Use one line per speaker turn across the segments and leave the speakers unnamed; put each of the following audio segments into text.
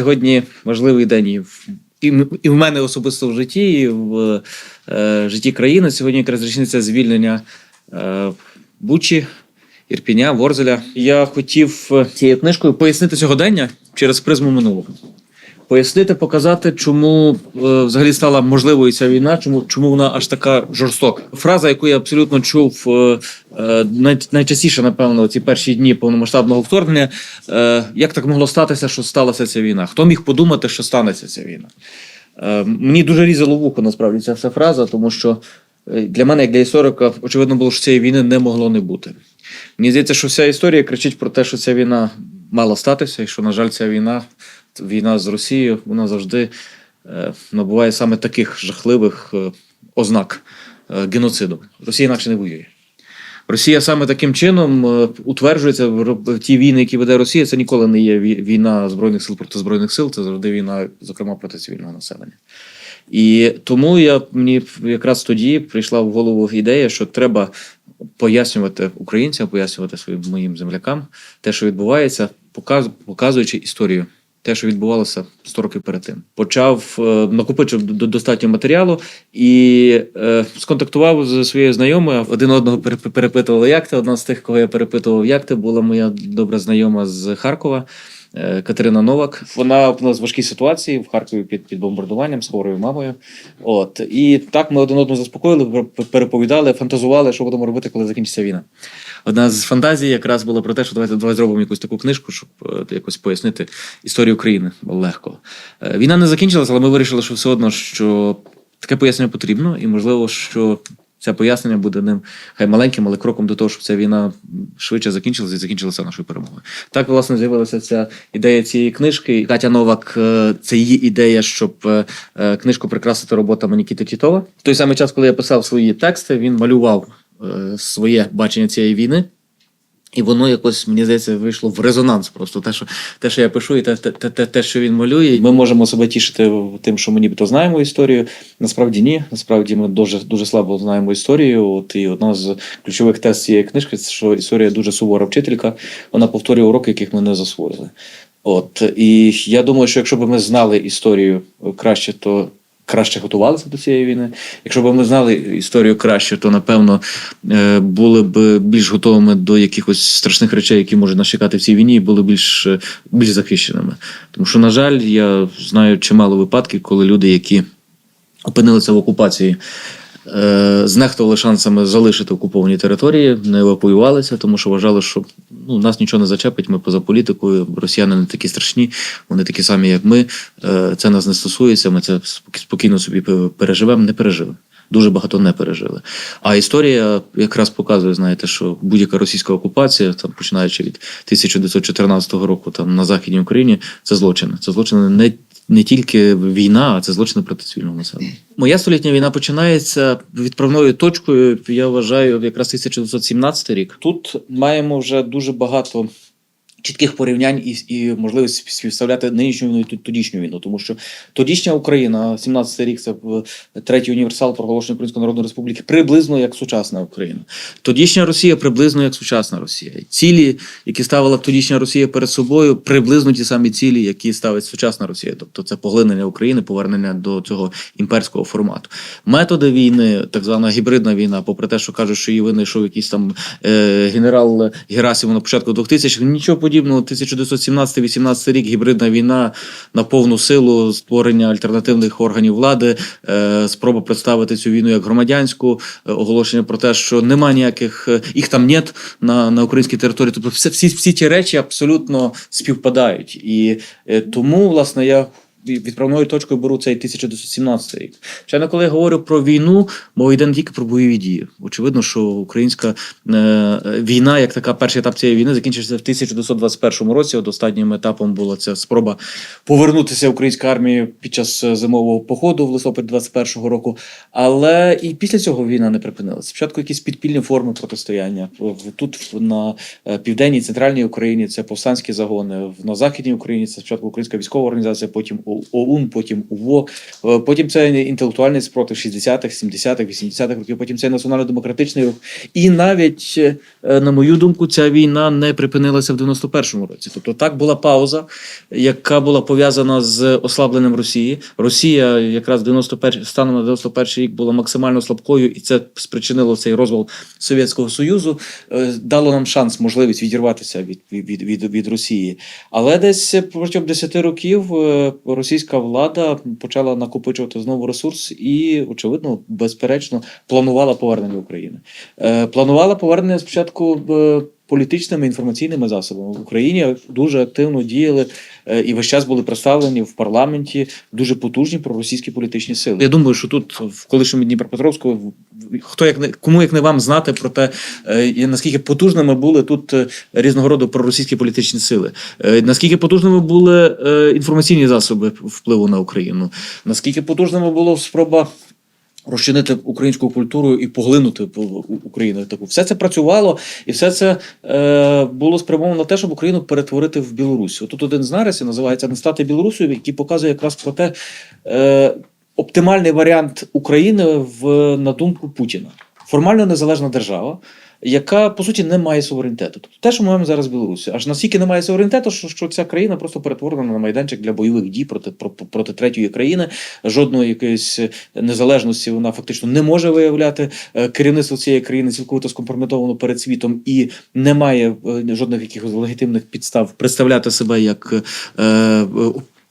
сьогодні важливий день і в, і, і в мене особисто в житті, і в е, житті країни. Сьогодні якраз річниця звільнення е, Бучі, Ірпіня, Ворзеля. Я хотів е, цією книжкою пояснити сьогодення через призму минулого. Пояснити, показати, чому е, взагалі стала можливою ця війна, чому, чому вона аж така жорстока. Фраза, яку я абсолютно чув е, е, най, найчастіше, напевно, ці перші дні повномасштабного вторгнення. Е, як так могло статися, що сталася ця війна? Хто міг подумати, що станеться ця війна? Е, мені дуже різало вухо, насправді, ця вся фраза, тому що е, для мене, як для історика, очевидно було, що цієї війни не могло не бути. Мені здається, що вся історія кричить про те, що ця війна мала статися, і що, на жаль, ця війна, війна з Росією, вона завжди е, набуває саме таких жахливих е, ознак е, геноциду. Росія інакше не воює. Росія саме таким чином утверджується в ті війни, які веде Росія. Це ніколи не є вій- війна збройних сил проти збройних сил, це завжди війна, зокрема проти цивільного населення. І тому я мені якраз тоді прийшла в голову ідея, що треба пояснювати українцям, пояснювати своїм моїм землякам те, що відбувається, показуючи історію. Те, що відбувалося 100 років перед тим, почав е, накопичив до- достатньо матеріалу і е, сконтактував з своєю знайомою. Один одного пере- перепитували, як ти. Одна з тих, кого я перепитував, як ти, була моя добра знайома з Харкова. Е, Катерина Новак. Вона опинилась в важкій ситуації в Харкові під, під бомбардуванням з хворою мамою. От і так ми один одного заспокоїли, пер- переповідали, фантазували, що будемо робити, коли закінчиться війна. Одна з фантазій якраз була про те, що давайте давай зробимо якусь таку книжку, щоб е, якось пояснити історію України легко. Е, Війна не закінчилася, але ми вирішили, що все одно що таке пояснення потрібно, і можливо, що це пояснення буде ним хай маленьким, але кроком до того, щоб ця війна швидше закінчилася і закінчилася нашою перемогою. Так, власне, з'явилася ця ідея цієї книжки. Катя Новак, е, це її ідея, щоб е, е, книжку прикрасити роботами Нікіти Тітова. В той самий час, коли я писав свої тексти, він малював своє бачення цієї війни. І воно якось, мені здається, вийшло в резонанс. Просто те, що те, що я пишу, і те, те, те, те, що він малює. Ми можемо себе тішити тим, що ми нібито знаємо історію. Насправді ні. Насправді ми дуже дуже слабо знаємо історію. От і одна з ключових тез цієї книжки, що історія дуже сувора вчителька. Вона повторює уроки, яких ми не засвоїли. От і я думаю, що якщо б ми знали історію краще, то краще готувалися до цієї війни. Якщо б ми знали історію краще, то напевно е, були б більш готовими до якихось страшних речей, які можуть нас чекати в цій війні, і були більш, е, більш захищеними. Тому що, на жаль, я знаю чимало випадків, коли люди, які опинилися в окупації. Е, Знехтували шансами залишити окуповані території, не евакуювалися, тому що вважали, що ну, нас нічого не зачепить. Ми поза політикою. Росіяни не такі страшні, вони такі самі, як ми. Е, Це нас не стосується. Ми це спок- спокійно собі переживемо, не пережили. Дуже багато не пережили. А історія якраз показує, знаєте, що будь-яка російська окупація, там починаючи від 1914 року, там на західній Україні, це злочини. Це злочини не, не тільки війна, а це злочини проти цивільного населення. Моя столітня війна починається відправною точкою. Я вважаю, якраз 1917 рік. Тут маємо вже дуже багато. Чітких порівнянь і, і можливість співставляти нинішню війну і тодішню війну, тому що тодішня Україна, 17 рік, це третій універсал проголошення Української Народної Республіки, приблизно як сучасна Україна. Тодішня Росія приблизно як сучасна Росія. Цілі, які ставила тодішня Росія перед собою, приблизно ті самі цілі, які ставить сучасна Росія. Тобто це поглинення України, повернення до цього імперського формату. Методи війни, так звана гібридна війна, попри те, що кажуть, що її винайшов якийсь там е, генерал Герасимов на початку 2000-х, нічого подібного. 1917-18 рік гібридна війна на повну силу, створення альтернативних органів влади, е, спроба представити цю війну як громадянську, е, оголошення про те, що нема ніяких е, їх там нет на, на українській території. Тобто, все, всі, всі ті речі абсолютно співпадають. І тому, власне, я. Відправною точкою беру цей 1917 рік. Звичайно, коли я говорю про війну, мова йде не тільки про бойові дії. Очевидно, що українська е, війна, як така перший етап цієї війни, закінчився в 1921 році. От останнім етапом була ця спроба повернутися української армії під час е, зимового походу в листопаді 21-го року. Але і після цього війна не припинилася. Спочатку якісь підпільні форми протистояння. Тут на е, південній центральній Україні це повстанські загони. На західній Україні це спочатку українська військова організація, потім ОУН, потім УВО, е, потім це інтелектуальний спротив 60-х, 70-х, 80-х років, потім це національно-демократичний рух. І навіть, е, на мою думку, ця війна не припинилася в 91-му році. Тобто так була пауза, яка була пов'язана з ослабленням Росії. Росія якраз 91, станом на 91 рік була максимально слабкою, і це спричинило цей розвал Совєтського Союзу, е, дало нам шанс, можливість відірватися від, від, від, від Росії. Але десь протягом 10 років російська влада почала накопичувати знову ресурс і, очевидно, безперечно, планувала повернення України. Е, Планувала повернення спочатку е, політичними інформаційними засобами. В Україні дуже активно діяли е, і весь час були представлені в парламенті дуже потужні проросійські політичні сили. Я думаю, що тут в колишньому Дніпропетровську хто як не кому як не вам знати про те, е, наскільки потужними були тут е, різного роду проросійські політичні сили, наскільки потужними були інформаційні засоби впливу на Україну, наскільки потужними була спроба розчинити українську культуру і поглинути Україну. Таку все це працювало, і все це е, було спрямовано на те, щоб Україну перетворити в Білорусь. Тут один з нарисів називається Не стати Білорусою, який показує якраз про те е, оптимальний варіант України в на думку Путіна. Формально незалежна держава. Яка по суті не має суверенітету, тобто те, що ми маємо зараз в Білорусі, аж настільки немає суверенітету, що, що ця країна просто перетворена на майданчик для бойових дій проти проти, проти третьої країни. Жодної якоїсь незалежності вона фактично не може виявляти. Е, Керівництво цієї країни цілковито скомпрометовано перед світом і не має е, жодних якихось легітимних підстав представляти себе як е, е,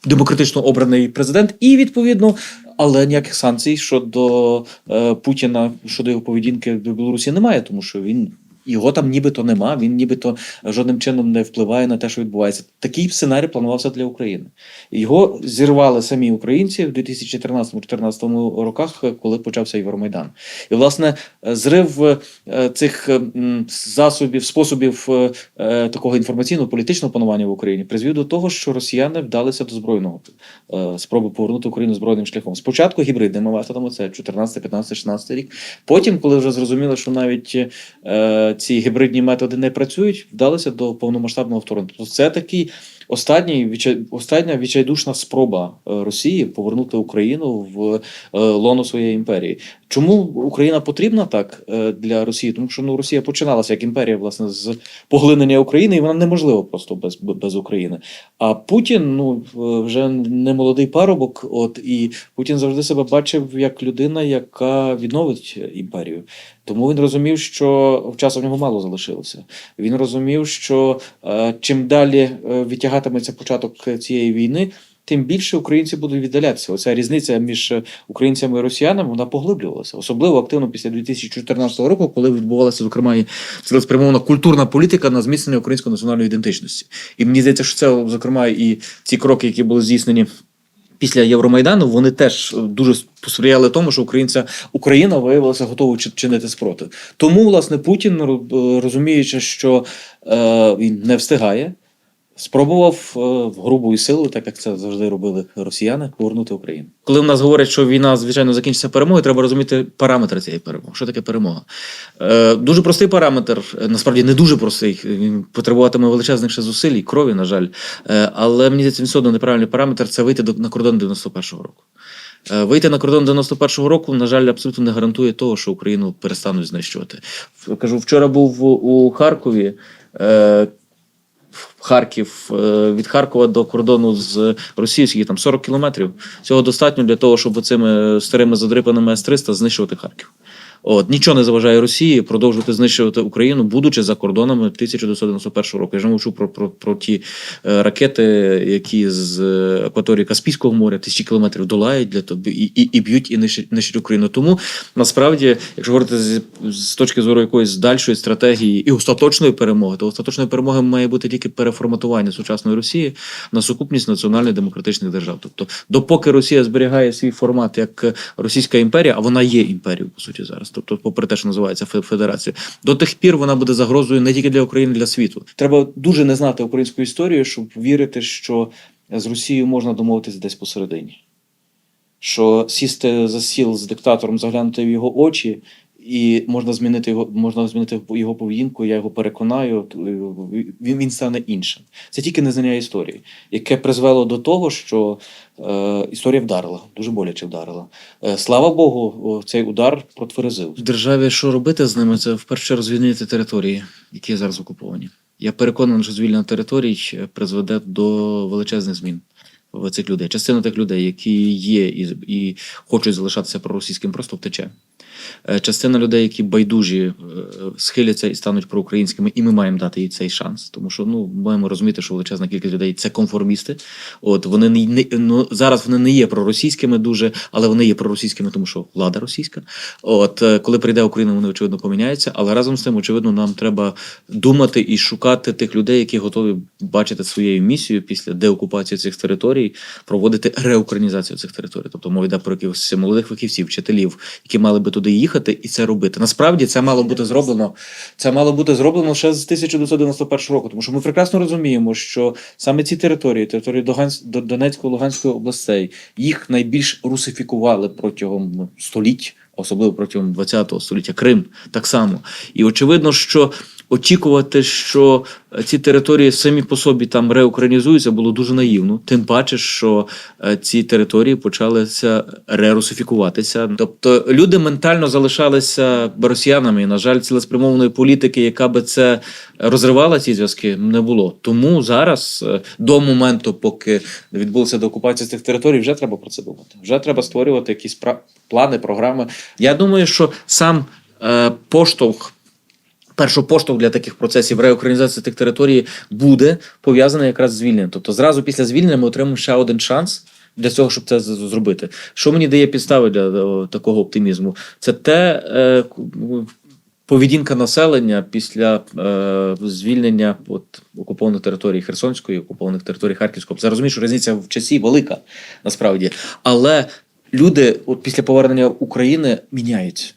демократично обраний президент, і відповідно. Але ніяких санкцій щодо е, Путіна, щодо його поведінки до Білорусі немає, тому що він його там нібито нема, він нібито жодним чином не впливає на те, що відбувається. Такий сценарій планувався для України. Його зірвали самі українці в 2013-2014 роках, коли почався Євромайдан. І власне зрив е, цих засобів, способів е, е, такого інформаційного політичного панування в Україні призвів до того, що росіяни вдалися до збройного спроби повернути Україну збройним шляхом. Спочатку гібридними методами, це 14, 15, 16 рік. Потім, коли вже зрозуміли, що навіть ці гібридні методи не працюють, вдалися до повномасштабного вторгнення. Тобто це такий останній остання відчайдушна спроба е, Росії повернути Україну в е, лоно своєї імперії. Чому Україна потрібна так е, для Росії? Тому що ну Росія починалася як імперія, власне, з поглинення України, і вона неможлива просто без, без України. А Путін ну вже не молодий парубок. От і Путін завжди себе бачив як людина, яка відновить імперію. Тому він розумів, що часу в нього мало залишилося. Він розумів, що чим далі е, відтягатиметься початок цієї війни. Тим більше українці будуть віддалятися. Оця різниця між українцями і росіянами вона поглиблювалася, особливо активно після 2014 року, коли відбувалася зокрема і цілеспрямована культурна політика на зміцнення української національної ідентичності. І мені здається, що це зокрема і ці кроки, які були здійснені. Після Євромайдану вони теж дуже посприяли тому, що українця Україна виявилася готовою чинити спротив. Тому, власне, Путін, розуміючи, що е, він не встигає, спробував е, грубою силою, так як це завжди робили росіяни, повернути Україну. Коли в нас говорять, що війна звичайно закінчиться перемогою, треба розуміти параметри цієї перемоги. Що таке перемога? Е, дуже простий параметр, е, насправді не дуже простий. Він потребуватиме величезних ще зусиль і крові, на жаль. Е, але мені здається, він одно неправильний параметр це вийти на кордон 91-го року. Е, Вийти на кордон 91-го року, на жаль, абсолютно не гарантує того, що Україну перестануть знищувати. Кажу, вчора був у Харкові. Харків е, від Харкова до кордону з Росією, там 40 кілометрів. Цього достатньо для того, щоб цими старими задрипаними С-300 знищувати Харків. От нічого не заважає Росії продовжувати знищувати Україну, будучи за кордонами 1991 року. Я не мовчу про, про, про ті е, ракети, які з е, акваторії Каспійського моря тисячі кілометрів долають для того і, і, і б'ють і нищать, нищать Україну. Тому насправді, якщо говорити з, з точки зору якоїсь дальшої стратегії і остаточної перемоги, то остаточною перемогою має бути тільки переформатування сучасної Росії на сукупність національних демократичних держав. Тобто, допоки Росія зберігає свій формат як е, Російська імперія, а вона є імперією по суті зараз, тобто, попри те, що називається фе- федерація, до тих пір вона буде загрозою не тільки для України, для світу. Треба дуже не знати українську історію, щоб вірити, що з Росією можна домовитися десь посередині. Що сісти за сіл з диктатором, заглянути в його очі і можна змінити його, можна змінити його поведінку. Я його переконаю. Він, він стане іншим. Це тільки незнання історії, яке призвело до того, що е, історія вдарила, дуже боляче вдарила. Е, слава Богу, цей удар протверезив. В державі що робити з ними? Це вперше чергу звільнити території, які зараз окуповані. Я переконаний, що звільнення територій е, призведе до величезних змін в цих людей. Частина тих людей, які є і, і хочуть залишатися проросійським, просто втече. Е, Частина людей, які байдужі, е, схиляться і стануть проукраїнськими, і ми маємо дати їй цей шанс. Тому що ну маємо розуміти, що величезна кількість людей це конформісти. От вони не, ну зараз вони не є проросійськими дуже, але вони є проросійськими, тому що влада російська. От е, коли прийде Україна, вони очевидно поміняються. Але разом з тим, очевидно, нам треба думати і шукати тих людей, які готові бачити своєю місією після деокупації цих територій, проводити реукраїнізацію цих територій. Тобто мова йде про якихось молодих фахівців, вчителів, які мали би туди їхати і це робити. Насправді це мало бути зроблено. Це мало бути зроблено ще з 1991 року, тому що ми прекрасно розуміємо, що саме ці території, території Догансь- До- Донецької, Луганської областей, їх найбільш русифікували протягом ну, століть, особливо протягом ХХ століття. Крим так само. І очевидно, що очікувати, що е, ці території самі по собі там реукраїнізуються, було дуже наївно. Тим паче, що е, ці території почалися рерусифікуватися. Тобто люди ментально залишалися росіянами. І, на жаль, цілеспрямованої політики, яка би це розривала ці зв'язки, не було. Тому зараз, е, до моменту, поки відбулася деокупація цих територій, вже треба про це думати. Вже треба створювати якісь плани, програми. Я думаю, що сам поштовх. Перший поштовх для таких процесів реукраїнізації тих територій буде пов'язаний якраз з звільненням. Тобто, зразу після звільнення ми отримаємо ще один шанс для цього, щоб це зробити. Що мені дає підстави для е, такого оптимізму? Це те е, поведінка населення після е, звільнення от, окупованих територій Херсонської, окупованих територій Харківської. Це розумію, що різниця в часі велика насправді. Але люди, от після повернення України, міняються.